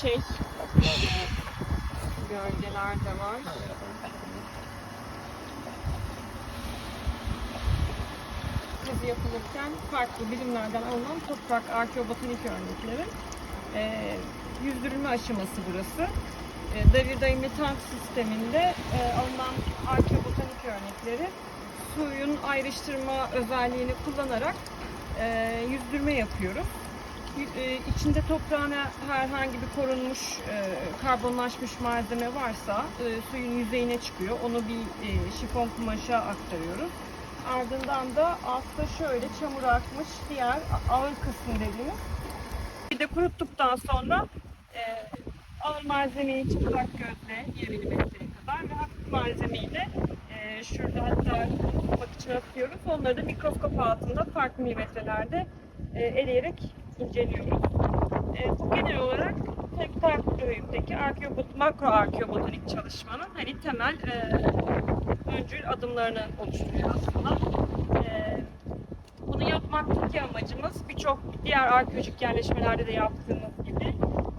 şey. Gölgeler de var. Tezi yapılırken farklı bilimlerden alınan toprak arkeobotanik örnekleri. Ee, yüzdürülme aşaması burası. Ee, devir daimli tank sisteminde e, alınan arkeobotanik örnekleri suyun ayrıştırma özelliğini kullanarak e, yüzdürme yapıyoruz. E, içinde toprağına herhangi bir korunmuş, e, karbonlaşmış malzeme varsa e, suyun yüzeyine çıkıyor. Onu bir şifon kumaşa aktarıyoruz. Ardından da altta şöyle çamur akmış diğer ağır kısmı dediğimiz. Bir de kuruttuktan sonra ağır malzemeyi çıplak gözle yarı milimetreye kadar ve hafif malzemeyi de şurada hatta tutmak için atıyoruz. Onları da mikroskop altında farklı milimetrelerde eleyerek inceliyoruz. E, bu genel olarak tekrar boyuttaki arkeobot, makro arkeobotanik çalışmanın hani temel e, öncül adımlarını oluşturuyor aslında. E, bunu yapmaktaki amacımız birçok diğer arkeolojik yerleşmelerde de yaptığımız gibi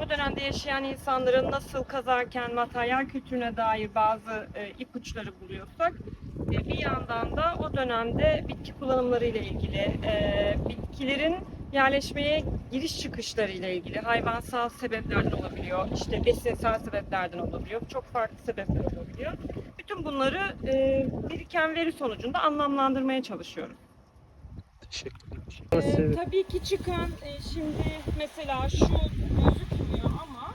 o dönemde yaşayan insanların nasıl kazarken materyal kültürüne dair bazı e, ipuçları buluyorsak e, bir yandan da o dönemde bitki kullanımları ile ilgili e, bitkilerin yerleşmeye giriş çıkışları ile ilgili hayvansal sebeplerden olabiliyor, işte besinsel sebeplerden olabiliyor, çok farklı sebepler olabiliyor. Bütün bunları e, biriken veri sonucunda anlamlandırmaya çalışıyoruz. Ee, tabii ki çıkan e, şimdi mesela şu gözükmüyor ama